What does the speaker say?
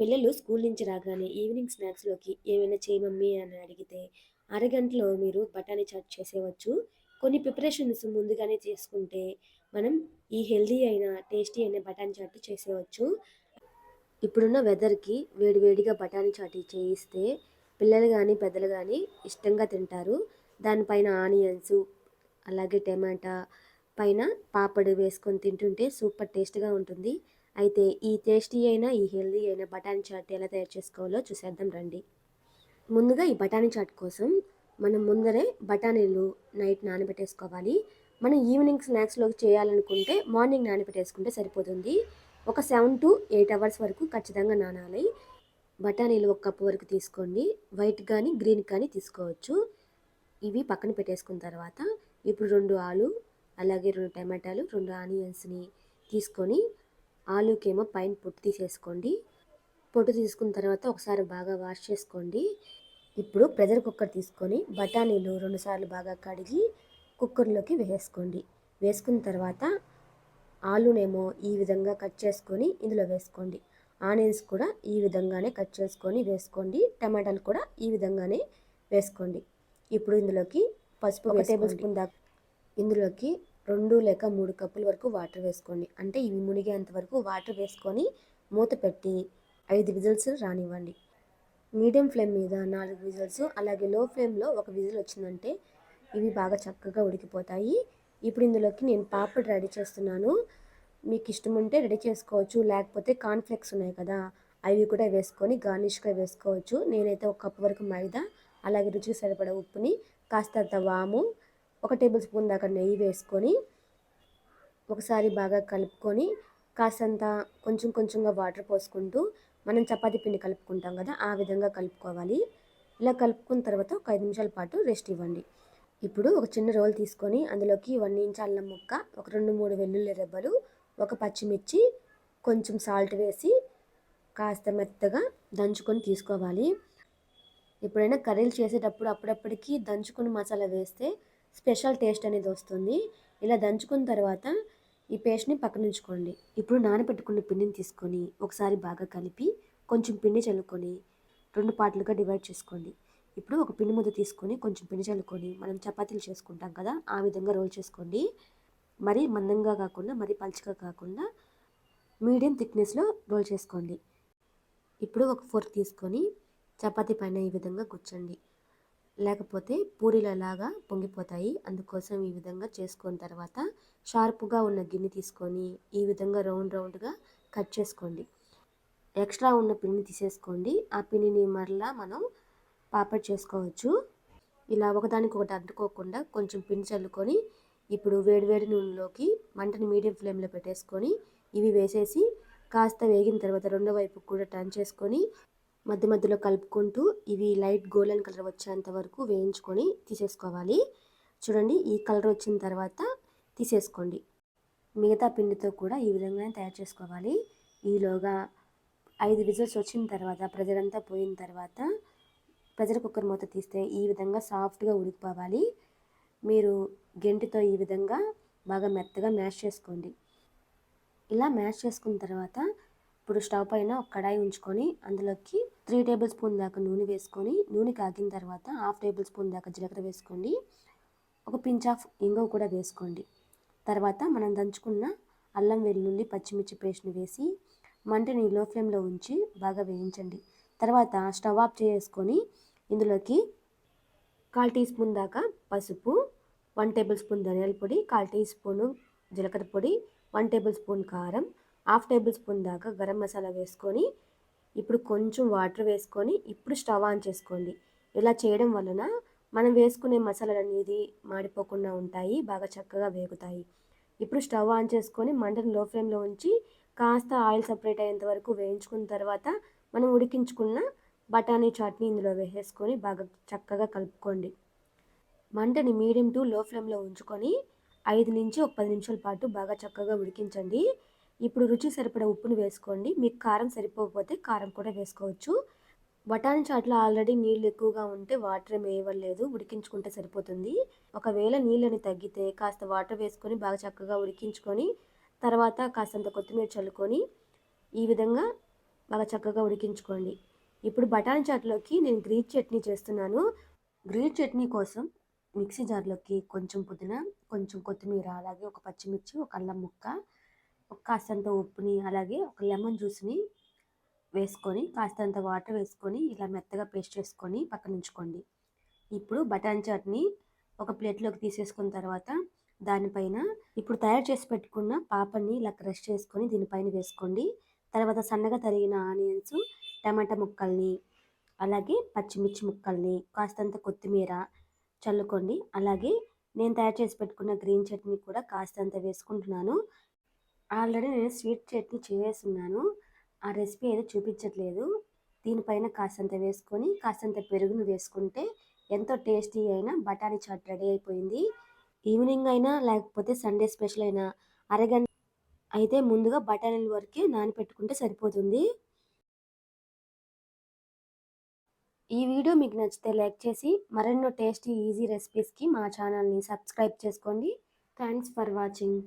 పిల్లలు స్కూల్ నుంచి రాగానే ఈవినింగ్ స్నాక్స్‌లోకి ఏమైనా చెయ్యి మమ్మీ అని అడిగితే, అరగంటలో మీరు బఠానీ చాట్ చేసేయవచ్చు. కొన్ని ప్రిపరేషన్స్ ముందుగానే చేసుకుంటే, మనం ఈ హెల్దీ అయిన, టేస్టీ అయిన బఠానీ చాట్ చేసేయవచ్చు. ఇప్పుడున్న వెదర్‌కి వేడివేడిగా బఠానీ చాట్ చేయిస్తే, పిల్లలు కానీ పెద్దలు కానీ ఇష్టంగా తింటారు. దానిపైన ఆనియన్స్, అలాగే టమాటా, పైన పాపడ్ వేసుకొని తింటుంటే సూపర్ టేస్ట్‌గా ఉంటుంది. అయితే ఈ టేస్టీ అయిన, ఈ హెల్దీ అయిన బఠానీ చాట్ ఎలా తయారు చేసుకోవాలో చూసేద్దాం రండి. ముందుగా ఈ బఠానీ చాట్ కోసం మనం ముందరే బఠానీలు నైట్ నానబెట్టేసుకోవాలి. మనం ఈవినింగ్ స్నాక్స్‌లోకి చేయాలనుకుంటే మార్నింగ్ నానబెట్టేసుకుంటే సరిపోతుంది. ఒక 7-8 అవర్స్ వరకు ఖచ్చితంగా నానాలి. బఠానీలు ఒక కప్పు వరకు తీసుకోండి. వైట్ కానీ గ్రీన్ కానీ తీసుకోవచ్చు. ఇవి పక్కన పెట్టేసుకున్న తర్వాత, ఇప్పుడు రెండు ఆలు, అలాగే రెండు టమాటాలు, రెండు ఆనియన్స్‌ని తీసుకొని, ఆలూకేమో పైన పొట్టు తీసేసుకోండి. పొట్టు తీసుకున్న తర్వాత ఒకసారి బాగా వాష్ చేసుకోండి. ఇప్పుడు ప్రెషర్ కుక్కర్ తీసుకొని, బఠానీలు 2 సార్లు బాగా కడిగి కుక్కర్‌లోకి వేసేసుకోండి. వేసుకున్న తర్వాత, ఆలూనేమో ఈ విధంగా కట్ చేసుకొని ఇందులో వేసుకోండి. ఆనియన్స్ కూడా ఈ విధంగానే కట్ చేసుకొని వేసుకోండి. టమాటాలు కూడా ఈ విధంగానే వేసుకోండి. ఇప్పుడు ఇందులోకి పసుపు ఒక టేబుల్ స్పూన్ దాకా ఇందులోకి రెండు లేక మూడు కప్పుల వరకు వాటర్ వేసుకోండి. అంటే ఇవి మునిగేంత వరకు వాటర్ వేసుకొని, మూత పెట్టి ఐదు విజిల్స్ రానివ్వండి. మీడియం ఫ్లేమ్ మీద నాలుగు విజిల్స్, అలాగే లో ఫ్లేమ్‌లో ఒక విజిల్ వచ్చిందంటే, ఇవి బాగా చక్కగా ఉడికిపోతాయి. ఇప్పుడు ఇందులోకి నేను పాపడ్ రెడీ చేస్తున్నాను. మీకు ఇష్టం ఉంటే రెడీ చేసుకోవచ్చు. లేకపోతే కాన్ఫ్లెక్స్ ఉన్నాయి కదా! అవి కూడా వేసుకొని గార్నిష్‌గా వేసుకోవచ్చు. నేనైతే ఒక కప్పు వరకు మైదా, అలాగే రుచికి సరిపడా ఉప్పుని, కాస్తంత వాము, ఒక టేబుల్ స్పూన్ దాకా నెయ్యి వేసుకొని, ఒకసారి బాగా కలుపుకొని, కాసంత కొంచెం కొంచెంగా వాటర్ పోసుకుంటూ, మనం చపాతీ పిండి కలుపుకుంటాం కదా! ఆ విధంగా కలుపుకోవాలి. ఇలా కలుపుకున్న తర్వాత ఒక ఐదు నిమిషాల పాటు రెస్ట్ ఇవ్వండి. ఇప్పుడు ఒక చిన్న రోల్ తీసుకొని, అందులోకి వన్ ఇంచ్ అల్లం ముక్క, ఒక 2, 3 వెల్లుల్లి రెబ్బలు, ఒక పచ్చిమిర్చి, కొంచెం సాల్ట్ వేసి, కాస్త మెత్తగా దంచుకొని తీసుకోవాలి. ఎప్పుడైనా కర్రీలు చేసేటప్పుడు అప్పుడప్పటికి దంచుకుని మసాలా వేస్తే స్పెషల్ టేస్ట్ అనేది వస్తుంది. ఇలా దంచుకున్న తర్వాత, ఈ పేస్ట్‌ని పక్కనుంచుకోండి. ఇప్పుడు నానబెట్టుకున్న పిండిని తీసుకొని, ఒకసారి బాగా కలిపి, కొంచెం పిండి చల్లుకొని, రెండు పార్ట్‌లుగా డివైడ్ చేసుకోండి. ఇప్పుడు ఒక పిండి ముద్ద తీసుకొని, కొంచెం పిండి చల్లుకొని, మనం చపాతీలు చేసుకుంటాం కదా! ఆ విధంగా రోల్ చేసుకోండి. మరీ మందంగా కాకుండా, మరీ పలుచగా కాకుండా, మీడియం థిక్‌నెస్‌లో రోల్ చేసుకోండి. ఇప్పుడు ఒక ఫోర్క్ తీసుకొని, చపాతీ పైన ఈ విధంగా గుచ్చండి. లేకపోతే పూరీలలాగా పొంగిపోతాయి. అందుకోసం ఈ విధంగా చేసుకున్న తర్వాత, షార్ప్‌గా ఉన్న గిన్నె తీసుకొని, ఈ విధంగా రౌండ్ రౌండ్‌గా కట్ చేసుకోండి. ఎక్స్ట్రా ఉన్న పిండిని తీసేసుకోండి. ఆ పిండిని మరలా మనం పాపడ్ చేసుకోవచ్చు. ఇలా ఒకదానికి ఒకటి అడ్డుకోకుండా కొంచెం పిండి చల్లుకొని, ఇప్పుడు వేడివేడి నూనెలోకి మంటని మీడియం ఫ్లేమ్‌లో పెట్టేసుకొని, ఇవి వేసేసి, కాస్త వేగిన తర్వాత రెండో వైపు కూడా టర్న్ చేసుకొని, మధ్య మధ్యలో కలుపుకుంటూ, ఇవి లైట్ గోల్డెన్ కలర్ వచ్చేంత వరకు వేయించుకొని తీసేసుకోవాలి. చూడండి ఈ కలర్ వచ్చిన తర్వాత తీసేసుకోండి. మిగతా పిండితో కూడా ఈ విధంగానే తయారు చేసుకోవాలి. ఈలోగా ఐదు విజిల్స్ వచ్చిన తర్వాత, ప్రెజరంతా అంతా పోయిన తర్వాత, ప్రెషర్ కుక్కర్ మూత తీస్తే ఈ విధంగా సాఫ్ట్‌గా ఉడికిపోవాలి. మీరు గెంటితో ఈ విధంగా బాగా మెత్తగా మ్యాష్ చేసుకోండి. ఇలా మ్యాష్ చేసుకున్న తర్వాత, ఇప్పుడు స్టవ్ పైన ఒక కడాయి ఉంచుకొని, అందులోకి త్రీ టేబుల్ స్పూన్ దాకా నూనె వేసుకొని, నూనె కాగిన తర్వాత హాఫ్ టేబుల్ స్పూన్ దాకా జీలకర్ర వేసుకోండి. ఒక పించ్ ఆఫ్ ఇంగువ కూడా వేసుకోండి. తర్వాత మనం దంచుకున్న అల్లం, వెల్లుల్లి, పచ్చిమిర్చి పేస్ట్‌ని వేసి, మంటని లో ఫ్లేమ్‌లో ఉంచి బాగా వేయించండి. తర్వాత స్టవ్ ఆఫ్ చేసుకొని, ఇందులోకి 1/4 టీ స్పూన్ దాకా పసుపు, వన్ టేబుల్ స్పూన్ ధనియాల పొడి, 1/4 టీ స్పూను జీలకర్ర పొడి, వన్ టేబుల్ స్పూన్ కారం, హాఫ్ టేబుల్ స్పూన్ దాకా గరం మసాలా వేసుకొని, ఇప్పుడు కొంచెం వాటర్ వేసుకొని, ఇప్పుడు స్టవ్ ఆన్ చేసుకోండి. ఇలా చేయడం వలన, మనం వేసుకునే మసాలాలు అనేది మాడిపోకుండా ఉంటాయి. బాగా చక్కగా వేగుతాయి. ఇప్పుడు స్టవ్ ఆన్ చేసుకొని, మంటను లో ఫ్లేమ్‌లో ఉంచి, కాస్త ఆయిల్ సపరేట్ అయ్యేంత వరకు వేయించుకున్న తర్వాత, మనం ఉడికించుకున్న బఠానీ చట్నీ ఇందులో వేసేసుకొని, బాగా చక్కగా కలుపుకోండి. మంటని మీడియం టు లో ఫ్లేమ్‌లో ఉంచుకొని, 5-10 నిమిషాల పాటు బాగా చక్కగా ఉడికించండి. ఇప్పుడు రుచి సరిపడ ఉప్పును వేసుకోండి. మీకు కారం సరిపోకపోతే కారం కూడా వేసుకోవచ్చు. బఠానీ చాట్‌లో ఆల్రెడీ నీళ్ళు ఎక్కువగా ఉంటే వాటర్ ఏమి వేయవలేదు. ఉడికించుకుంటే సరిపోతుంది. ఒకవేళ నీళ్ళని తగ్గితే కాస్త వాటర్ వేసుకొని బాగా చక్కగా ఉడికించుకొని, తర్వాత కాస్తంత కొత్తిమీర చల్లుకొని, ఈ విధంగా బాగా చక్కగా ఉడికించుకోండి ఇప్పుడు బఠానీ చాట్లోకి నేను గ్రీన్ చట్నీ చేస్తున్నాను గ్రీన్ చట్నీ కోసం మిక్సీ జార్లోకి కొంచెం పుదీనా కొంచెం కొత్తిమీర అలాగే ఒక పచ్చిమిర్చి ఒక అల్లం ముక్క కాస్తంత ఉప్పుని అలాగే ఒక లెమన్ జ్యూస్ని వేసుకొని కాస్తంత వాటర్ వేసుకొని ఇలా మెత్తగా పేస్ట్ చేసుకొని పక్కన ఉంచుకోండి. ఇప్పుడు బటాన్ చట్నీ ఒక ప్లేట్లోకి తీసేసుకున్న తర్వాత దానిపైన ఇప్పుడు తయారు చేసి పెట్టుకున్న పాపని ఇలా క్రష్ చేసుకొని దీనిపైన వేసుకోండి. తర్వాత సన్నగా తరిగిన ఆనియన్స్ టమాటా ముక్కల్ని అలాగే పచ్చిమిర్చి ముక్కల్ని కాస్తంత కొత్తిమీర చల్లుకోండి. అలాగే నేను తయారు చేసి పెట్టుకున్న గ్రీన్ చట్నీ కూడా కాస్తంత వేసుకుంటున్నాను. ఆల్రెడీ నేను స్వీట్ చట్నీ చేసేస్తున్నాను ఆ రెసిపీ ఏదో చూపించట్లేదు. దీనిపైన కాసంత వేసుకొని కాసంత పెరుగును వేసుకుంటే ఎంతో టేస్టీ అయినా బఠానీ చాట్ రెడీ అయిపోయింది. ఈవినింగ్ అయినా లేకపోతే సండే స్పెషల్ అయినా అరగంట అయితే ముందుగా బఠానీల వరకే నానపెట్టుకుంటే సరిపోతుంది. ఈ వీడియో మీకు నచ్చితే లైక్ చేసి మరెన్నో టేస్టీ ఈజీ రెసిపీస్కి మా ఛానల్ని సబ్స్క్రైబ్ చేసుకోండి. Thanks for watching.